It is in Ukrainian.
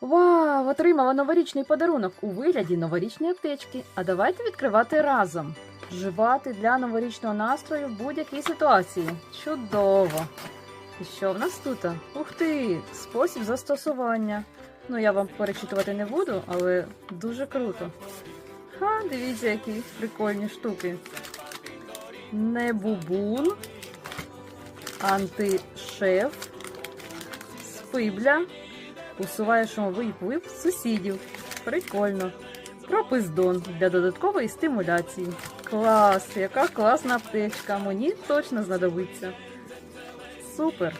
Вау, отримала новорічний подарунок у вигляді новорічної аптечки. А давайте відкривати разом. Вживати для новорічного настрою в будь-якій ситуації. Чудово! І що в нас тут? Ух ти! Спосіб застосування. Ну, я вам перечитувати не буду, але дуже круто. Ха, дивіться, які прикольні штуки. Не бубун, антишеф, спибля, усуває шумовий вплив сусідів. Прикольно. Пропиздон для додаткової стимуляції. Клас! Яка класна аптечка! Мені точно знадобиться. Супер!